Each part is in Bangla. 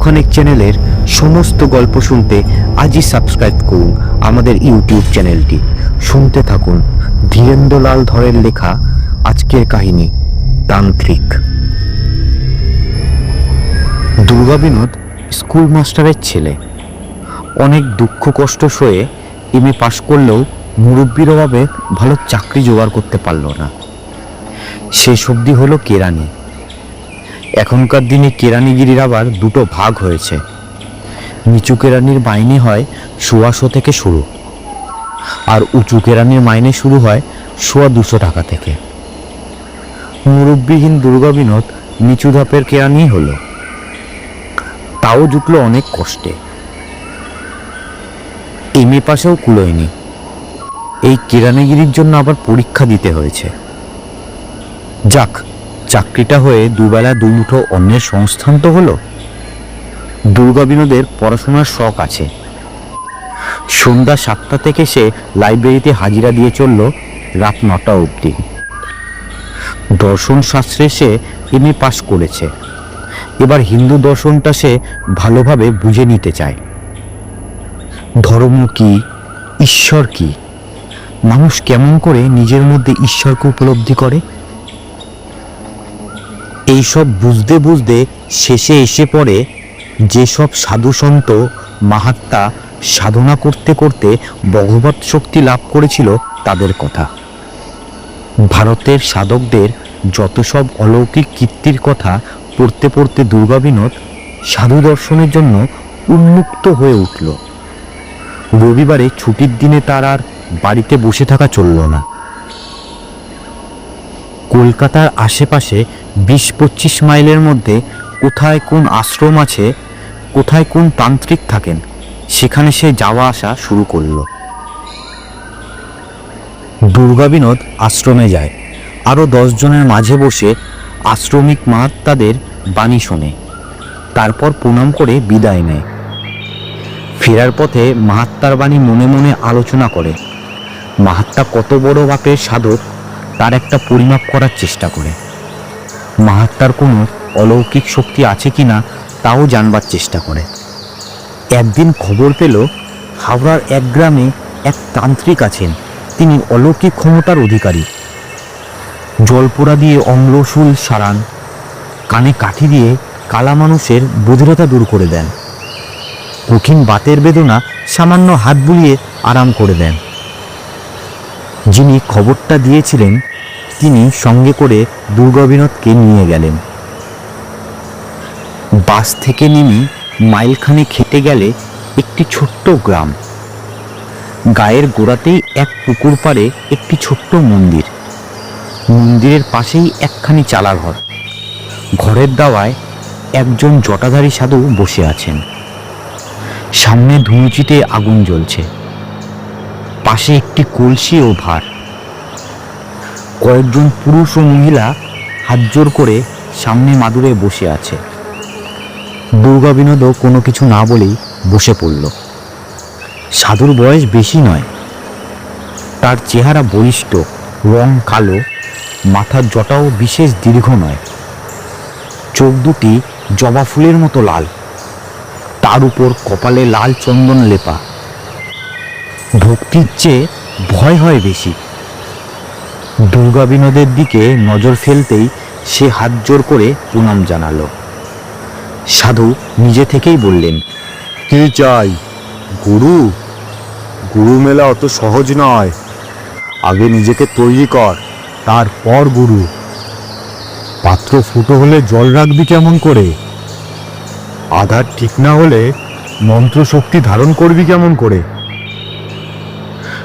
গল্পখানেক চ্যানেলের সমস্ত গল্প শুনতে আজই সাবস্ক্রাইব করুন আমাদের ইউটিউব চ্যানেলটি। শুনতে থাকুন ধীরেন্দ্রলাল ধরের লেখা আজকের কাহিনী, তান্ত্রিক। দুর্গা বিনোদ স্কুল মাস্টারের ছেলে। অনেক দুঃখ কষ্ট সয়ে এমএ পাশ করলেও মুরব্বীর অভাবে ভালো চাকরি জোগাড় করতে পারল না। শেষ অবধি হলো কেরানি। এখনকার দিনে কেরানিগিরির আবার দুটো ভাগ হয়েছে। নিচু কেরানির মাইনে হয় সোয়াশো থেকে শুরু। আর উঁচু কেরানির মাইনে শুরু হয় সোয়া দুশো টাকা থেকে। মুরব্বিহীন দুর্গা বিনোদ নিচু ধাপের কেরানি হলো। তাও জুটলো অনেক কষ্টে। এম এ পাশেও কুলোয়নি। এই কেরানিগিরির জন্য আবার পরীক্ষা দিতে হয়েছে। যাক চাকরিটা হয়ে দুবেলা দুমুঠো অন্যের সংস্থান তো হলো? দুর্গা বিনোদের পড়াশোনার শখ আছে। সন্ধ্যা সাতটা থেকে সে লাইব্রেরিতে হাজিরা দিয়ে চলল রাত নটা অবধি। দর্শন শাস্ত্রে সে এম এ পাশ করেছে। এবার হিন্দু দর্শনটা সে ভালোভাবে বুঝে নিতে চায়। ধর্ম কি? ঈশ্বর কি? মানুষ কেমন করে নিজের মধ্যে ঈশ্বরকে উপলব্ধি করে? এইসব বুঝতে বুঝতে শেষে এসে পড়ে যেসব সাধু সন্ত মাহাত্মা সাধনা করতে করতে ভগবত শক্তি লাভ করেছিল তাদের কথা। ভারতের সাধকদের যত সব অলৌকিক কীর্তির কথা পড়তে পড়তে দুর্গা বিনোদ সাধু দর্শনের জন্য উন্মুক্ত হয়ে উঠল। রবিবারে ছুটির দিনে তার আর বাড়িতে বসে থাকা চলল না। কলকাতার আশেপাশে বিশ পঁচিশ মাইলের মধ্যে কোথায় কোন আশ্রম আছে, কোথায় কোন তান্ত্রিক থাকেন, সেখানে সে যাওয়া আসা শুরু করল। দুর্গা বিনোদ আশ্রমে যায়। আরও জনের মাঝে বসে আশ্রমিক মাহাত্মাদের বাণী শোনে। তারপর প্রণাম করে বিদায় নেয়। ফেরার পথে মাহাত্মার বাণী মনে মনে আলোচনা করে। মাহাত্মা কত বড় বাপের সাধক তার একটা পরিমাপ করার চেষ্টা করে। মাহাত্মার কোনো অলৌকিক শক্তি আছে কি না তাও জানবার চেষ্টা করে। একদিন খবর পেল, হাওড়ার এক গ্রামে এক তান্ত্রিক আছেন। তিনি অলৌকিক ক্ষমতার অধিকারী। জলপোড়া দিয়ে অম্লসুল সারান। কানে কাঠি দিয়ে কালা মানুষের বধিরতা দূর করে দেন। কঠিন বাতের বেদনা সামান্য হাত বুলিয়ে আরাম করে দেন। যিনি খবরটা দিয়েছিলেন তিনি সঙ্গে করে দুর্গা বিনোদকে নিয়ে গেলেন। বাস থেকে নেমে মাইলখানে খেতে গেলে একটি ছোট্ট গ্রাম। গায়ের গোড়াতেই এক পুকুর পাড়ে একটি ছোট্ট মন্দির। মন্দিরের পাশেই একখানি চালা ঘর। ঘরের দাওয়ায় একজন জটাধারী সাধু বসে আছেন। সামনে ধুনুচিতে আগুন জ্বলছে। পাশে একটি কলসি ও ভার। কয়েকজন পুরুষ ও মহিলা হাত জোর করে সামনে মাদুরে বসে আছে। দুর্গা বিনোদও কোনো কিছু না বলেই বসে পড়ল। সাধুর বয়স বেশি নয়। তার চেহারা বলিষ্ঠ, রং কালো মাথার জটাও বিশেষ দীর্ঘ নয়। চোখ দুটি জবা ফুলের মতো লাল। তার উপর কপালে লাল চন্দন লেপা। ভক্তির চেয়ে ভয় হয় বেশি। দুর্গা বিনোদের দিকে নজর ফেলতেই সে হাত জোর করে প্রণাম জানালো। সাধু নিজে থেকেই বললেন, কি চাই? গুরু? গুরু মেলা অত সহজ নয়। আগে নিজেকে তৈরি কর, তারপর গুরু। পাত্র ফুটো হলে জল রাখবি কেমন করে? আধার ঠিক না হলে মন্ত্র শক্তি ধারণ করবি কেমন করে?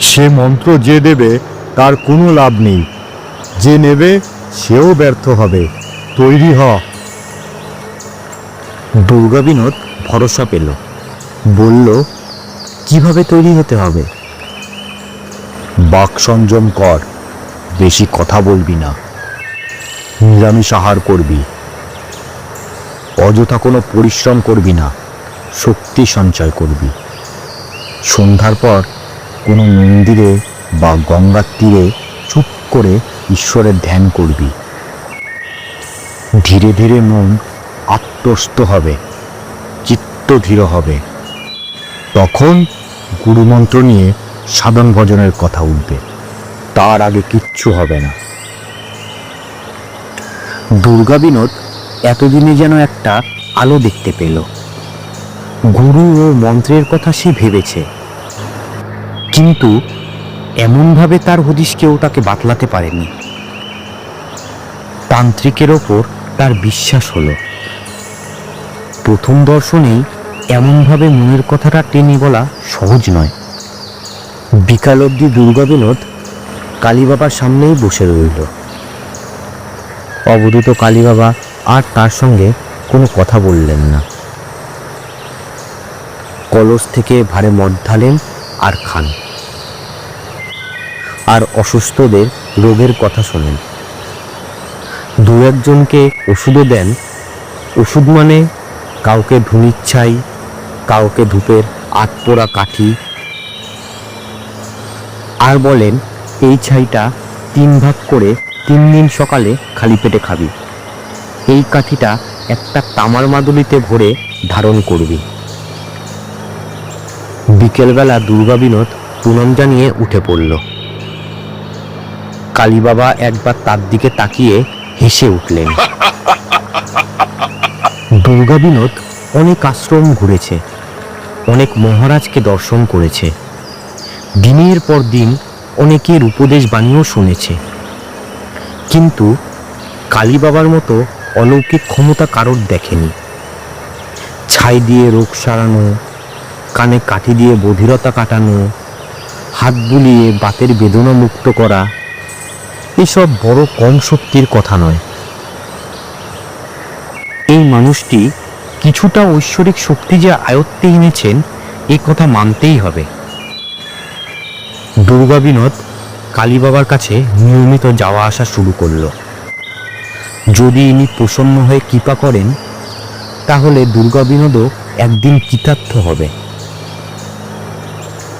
সে মন্ত্র যে দেবে তার কোনো লাভ নেই। যে নেবে সেও ব্যর্থ হবে। তৈরি হ। দুর্গা বিনোদ ভরসা পেল। বলল কীভাবে তৈরি হতে হবে? বাক সংযম কর বেশি কথা বলবি না। নিরামিষ আহার করবি। অযথা কোনো পরিশ্রম করবি না। শক্তি সঞ্চয় করবি। সন্ধ্যার পর কোনো মন্দিরে বা গঙ্গার তীরে চুপ করে ঈশ্বরের ধ্যান করবি। ধীরে ধীরে মন আত্মস্থ হবে, চিত্ত ধীর হবে। তখন গুরুমন্ত্র নিয়ে সাধন ভজনের কথা উঠবে। তার আগে কিচ্ছু হবে না। দুর্গা বিনোদ এতদিনে যেন একটা আলো দেখতে পেল। গুরু ও মন্ত্রের কথা সে ভেবেছে। কিন্তু এমনভাবে তার হদিস কেউ তাকে বাতলাতে পারেনি। তান্ত্রিকের ওপর তার বিশ্বাস হলো। প্রথম দর্শনেই এমনভাবে মনের কথাটা টেনে বলা সহজ নয়। বিকাল অবধি দুর্গা বিনোদ কালীবাবার সামনেই বসে রইল। অবধূত কালী বাবা আর তার সঙ্গে কোনো কথা বললেন না। কলস থেকে ভারে মদ ঢালেন আর খান। আর অসুস্থদের রোগের কথা শোনেন। দু একজনকে ওষুধও দেন। ওষুধ মানে কাউকে ধুনির ছাই কাউকে ধূপের আটপোড়া কাঠি। আর বলেন, এই ছাইটা তিন ভাগ করে তিন দিন সকালে খালি পেটে খাবি। এই কাঠিটা একটা তামার মাদুলিতে ভরে ধারণ করবি। বিকেলবেলা দুর্গা বিনোদ পুনম জানিয়ে উঠে পড়ল। কালীবাবা একবার তার দিকে তাকিয়ে হেসে উঠলেন। দুর্গা বিনোদ অনেক আশ্রম ঘুরেছে, অনেক মহারাজকে দর্শন করেছে। দিনের পর দিন অনেকের উপদেশ বাণীও শুনেছে। কিন্তু কালী বাবার মতো অলৌকিক ক্ষমতা কারোর দেখেনি। ছাই দিয়ে রোগ সারানো, কানে কাঠি দিয়ে বধিরতা কাটানো, হাত বুলিয়ে বাতের বেদনা মুক্ত করা এসব বড় কম শক্তির কথা নয়। এই মানুষটি কিছুটা ঐশ্বরিক শক্তি যে আয়ত্তে এনেছেন, এ কথা মানতেই হবে। দুর্গা বিনোদ কালী বাবার কাছে নিয়মিত যাওয়া আসা শুরু করল। যদি ইনি প্রসন্ন হয়ে কৃপা করেন, তাহলে দুর্গা বিনোদও একদিন কৃতার্থ হবে।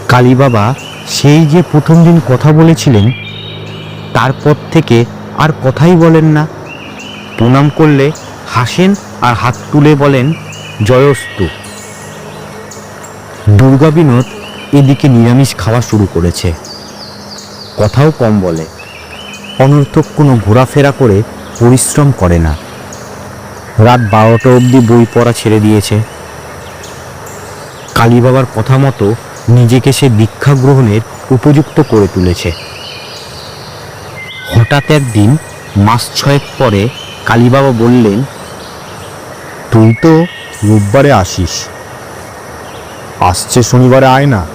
কালী বাবা সেই যে প্রথম দিন কথা বলেছিলেন তারপর থেকে আর কথাই বলেন না। প্রণাম করলে হাসেন আর হাত তুলে বলেন, জয়স্তু। দুর্গা বিনোদ এদিকে নিরামিষ খাওয়া শুরু করেছে। কথাও কম বলে। অনর্থক কোনো ঘোরাফেরা করে পরিশ্রম করে না। রাত বারোটা অবধি বই পড়া ছেড়ে দিয়েছে। কালী বাবার কথা মতো নিজেকে সে দীক্ষা গ্রহণের উপযুক্ত করে তুলেছে। হঠাৎ একদিন মাস ছয়েক পরে কালীবাবা বললেন, তুই তো রোববারে আসিস। আসছে শনিবারে আয় না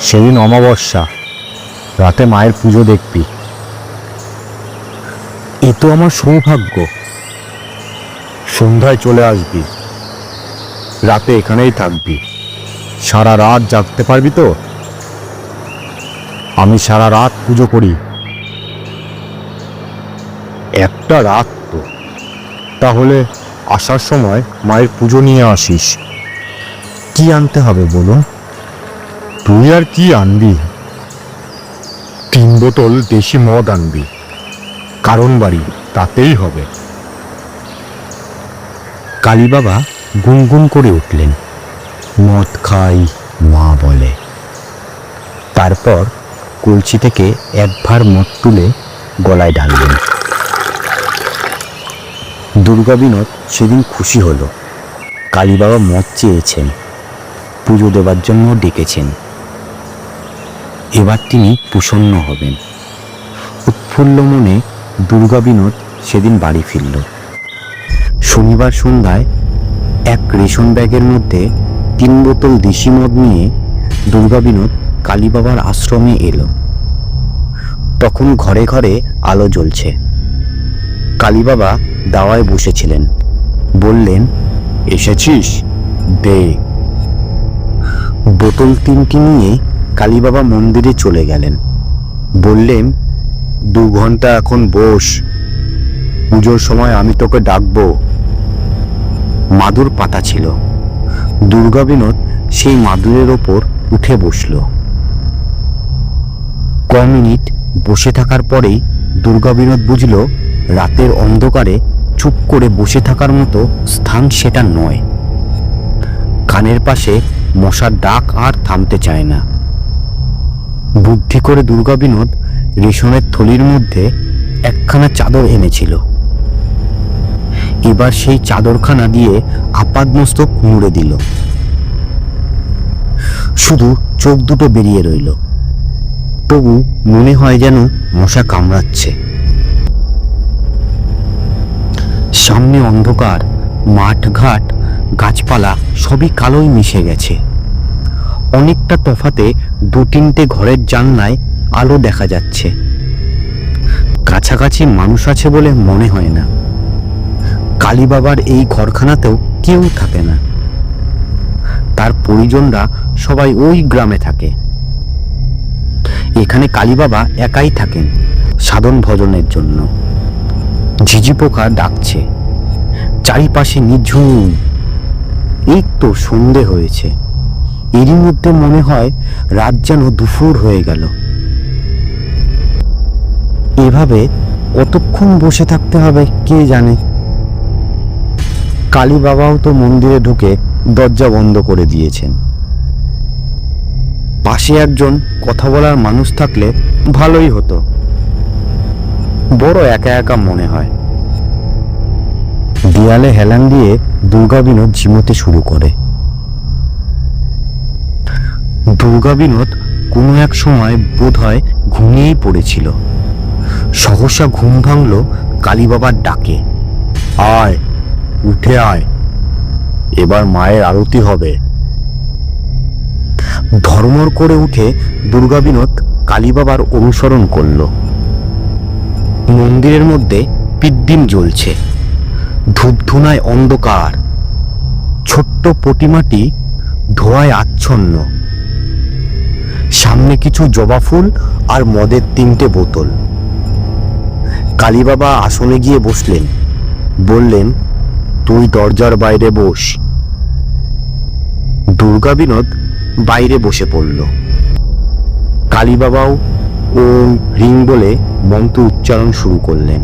সেদিন অমাবস্যা। রাতে মায়ের পুজো দেখবি। এ তো আমার সৌভাগ্য। সন্ধ্যায় চলে আসবি। রাতে এখানেই থাকবি। সারা রাত জাগতে পারবি তো? আমি সারা রাত পুজো করি। একটা রাত তো। তাহলে আসার সময় মায়ের পুজো নিয়ে আসিস। কি আনতে হবে বলুন? তুই আর কি আনবি? তিন বোতল দেশি মদ আনবি। কারণ বাড়ি, তাতেই হবে। কালী কালীবাবা গুনগুন করে উঠলেন। মদ খাই, মা বলে। তারপর কলসি থেকে এক ভার মদ তুলে গলায় ঢাললেন দুর্গা বিনোদ সেদিন খুশি হলো। কালীবাবা মদ চেয়েছেন, পুজো দেবার জন্য ডেকেছেন। এবার তিনি প্রসন্ন হবেন। উৎফুল্ল মনে দুর্গা বিনোদ সেদিন বাড়ি ফিরল। শনিবার সন্ধ্যায় এক রেশন ব্যাগের মধ্যে তিন বোতল দেশি মদ নিয়ে দুর্গা বিনোদ কালীবাবার আশ্রমে এলো। তখন ঘরে ঘরে আলো জ্বলছে। কালীবাবা দাওয়ায় বসেছিলেন। বললেন, এসেছিস? দে। বোতল তিনটি নিয়ে কালীবাবা মন্দিরে চলে গেলেন। বললেন, দু ঘণ্টা এখন বস। পুজোর সময় আমি তোকে ডাকবো। মাদুর পাতা ছিল। দুর্গা বিনোদ সেই মাদুরের ওপর উঠে বসল। ক মিনিট বসে থাকার পরেই দুর্গা বিনোদ বুঝল, রাতের অন্ধকারে চুপ করে বসে থাকার মতো স্থান সেটা নয়। কানের পাশে মশার ডাক আর থামতে চায় না। বুদ্ধি করে দুর্গা বিনোদ রেশনের থলির মধ্যে একখানা চাদর এনেছিল। এবার সেই চাদরখানা দিয়ে আপাদমস্তক মুড়ে দিল। শুধু চোখ দুটো বেরিয়ে রইল। তবু মনে হয় যেন মশা কামড়াচ্ছে। সামনে অন্ধকার, মাঠঘাট, গাছপালা সবই কালোই মিশে গেছে। অনেকটা তফাতে দু তিনটে ঘরের জানলায় আলো দেখা যাচ্ছে। কাছাকাছি মানুষ আছে বলে মনে হয় না। কালী বাবার এই ঘরখানাতেও কেউ থাকে না। তার পরিজনরা সবাই ওই গ্রামে থাকে। এখানে কালী বাবা একাই থাকেন সাধন ভজনের জন্য। ঝিঝি পোকা ডাকছে। চারিপাশে নিঝুম। এই তো সন্ধে হয়েছে। এরই মধ্যে মনে হয় রাত যেন দুপুর হয়ে গেল। এভাবে কতক্ষণ বসে থাকতে হবে কে জানে। কালী বাবাও তো মন্দিরে ঢুকে দরজা বন্ধ করে দিয়েছেন। পাশে একজন কথা বলার মানুষ থাকলে ভালোই হতো। বড় একা একা মনে হয়। দেয়ালে হেলান দিয়ে দুর্গা বিনোদ ঝিমোতে শুরু করে। দুর্গা বিনোদ কোনো এক সময় বোধ হয় ঘুমিয়েই পড়েছিল। সহসা ঘুম ভাঙল কালী বাবার ডাকে। আয়, উঠে আয়। এবার মায়ের আরতি হবে। ধর্মর করে উঠে দুর্গা বিনোদ কালী বাবার অনুসরণ করল। মন্দিরের মধ্যে পিদ্দিম জ্বলছে। ধূপধুনায় অন্ধকার। ছোট্ট প্রতিমাটি ধোঁয়ায় আচ্ছন্ন। সামনে কিছু জবা ফুল আর মদের তিনটে বোতল। কালীবাবা আসনে গিয়ে বসলেন। বললেন, তুই দরজার বাইরে বস। দুর্গা বিনোদ বাইরে বসে পড়ল। কালীবাবাও ওম হ্রিং বলে মন্ত্র উচ্চারণ শুরু করলেন।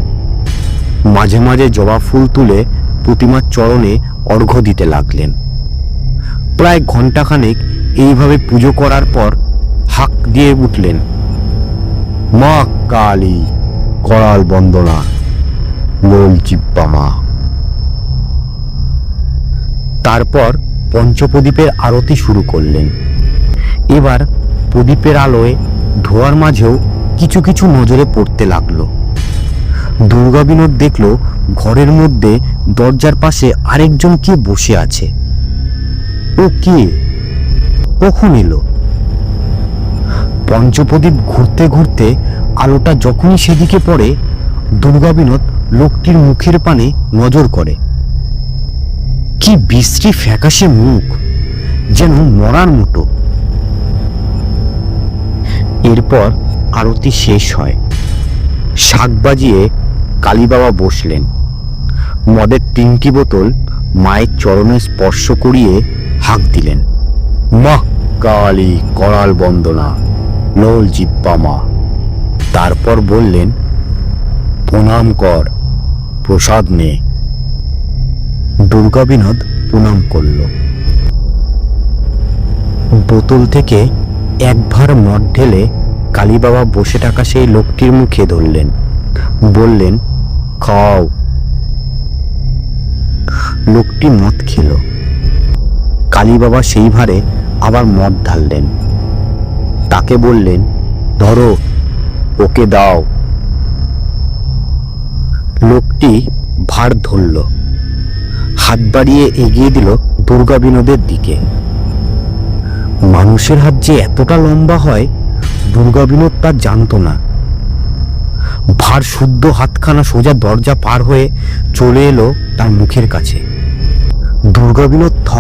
মাঝে মাঝে জবা ফুল তুলে প্রতিমার চরণে অর্ঘ্য দিতে লাগলেন। প্রায় ঘন্টাখানেক এইভাবে পুজো করার পর হাক দিয়ে উঠলেন, মা কালী, করাল বন্দনা, লোল চিপ্পা মা। তারপর পঞ্চপ্রদীপের আরতি শুরু করলেন। এবার প্রদীপের আলোয় ধোয়ার মাঝেও কিছু কিছু নজরে পড়তে লাগল। দুর্গা বিনোদ দেখল ঘরের মধ্যে দরজার পাশে আরেকজন কে বসে আছে। ও কে? কখন এলো? পঞ্চপ্রদীপ ঘুরতে ঘুরতে আলোটা যখনই সেদিকে পড়ে, দুর্গা বিনোদ লোকটির মুখের পানে নজর করে। কি বিশ্রী ফ্যাকাশে মুখ, যেন মরার মতো। এরপর আরতি শেষ হয়। শাক বাজিয়ে কালীবাবা বসলেন। মদের তিনটি বোতল মায়ের চরণে স্পর্শ করিয়ে হাঁক দিলেন, মা, কালী করাল বন্দনা, লোল জিপ্পা মা। তারপর বললেন, প্রণাম কর, প্রসাদ নে। দুর্গা বিনোদ প্রণাম করল। বোতল থেকে এক ভার মদ ঢেলে কালীবাবা বসে থাকা সেই লোকটির মুখে ধরলেন। বললেন, খাও। লোকটি মদ খেল। কালীবাবা সেই ভারে আবার মদ ঢাললেন। তাকে বললেন, ধরো, ওকে দাও। লোকটি ভার ধরল। হাত বাড়িয়ে এগিয়ে দিল দুর্গা বিনোদের দিকে। মানুষের হাত যে এতটা লম্বা হয় দুর্গা বিনোদ তা জানতো না। ভার শুদ্ধ হাতখানা সোজা দরজা পার হয়ে চলে এলো তার মুখের কাছে। দুর্গা বিনোদ থ।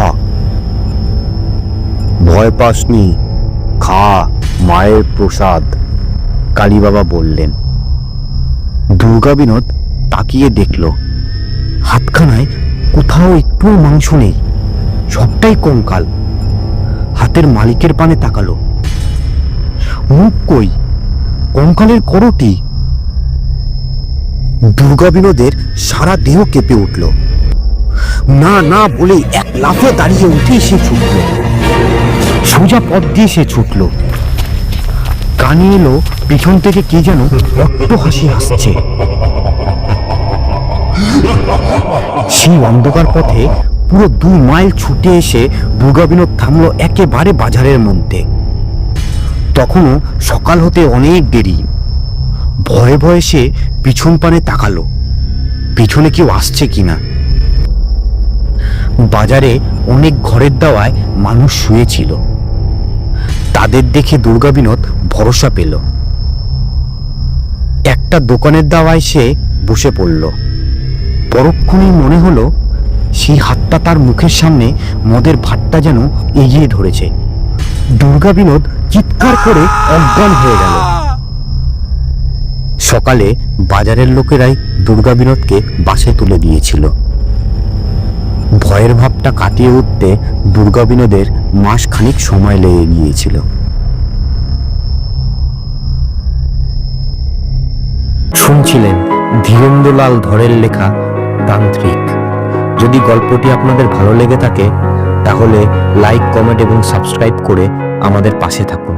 ভয় পাসনি খা মায়ের প্রসাদ কালী বাবা বললেন। দুর্গা বিনোদ তাকিয়ে দেখল হাতখানায় কোথাও একটুও মাংস নেই সবটাই কঙ্কাল। হাতের মালিকের পানে তাকালো। মুখ কই? কঙ্কালের করটি দুর্গা বিনোদের সারা দেহ কেঁপে উঠল। না না বলে এক লাফে দাঁড়িয়ে উঠে সে ছুটল। সোজা পথ দিয়ে সে ছুটল। কানে এলো পিছন থেকে কে যেন অট্ট হাসি আসছে সেই অন্ধকার পথে পুরো দু মাইল ছুটে এসে দুর্গা বিনোদ থামলো একেবারে বাজারের মধ্যে। তখনও সকাল হতে অনেক দেরি। ভয়ে ভয়ে সে পিছন পানে তাকালো। পিছনে কেউ আসছে কিনা? বাজারে অনেক ঘরের দাওয়ায় মানুষ শুয়েছিল। তাদের দেখে দুর্গা বিনোদ ভরসা পেল। একটা দোকানের দাওয়ায় সে বসে পড়ল। পরক্ষণেই মনে হলো, সেই হাতটা তার মুখের সামনে মদের ভাতটা যেন এগিয়ে ধরেছে। দুর্গা বিনোদ চিৎকার করে অজ্ঞান হয়ে গেল। সকালে বাজারের লোকেরাই দুর্গা বিনোদকে বাসে তুলে দিয়েছিল। ভয়ের ভাবটা কাটিয়ে উঠতে দুর্গা বিনোদের মাস খানিক সময় লেগে গিয়েছিল। শুনছিলেন ধীরেন্দ্রলাল ধরের লেখা তান্ত্রিক। যদি গল্পটি আপনাদের ভালো লেগে থাকে তাহলে লাইক কমেন্ট এবং সাবস্ক্রাইব করে আমাদের পাশে থাকুন।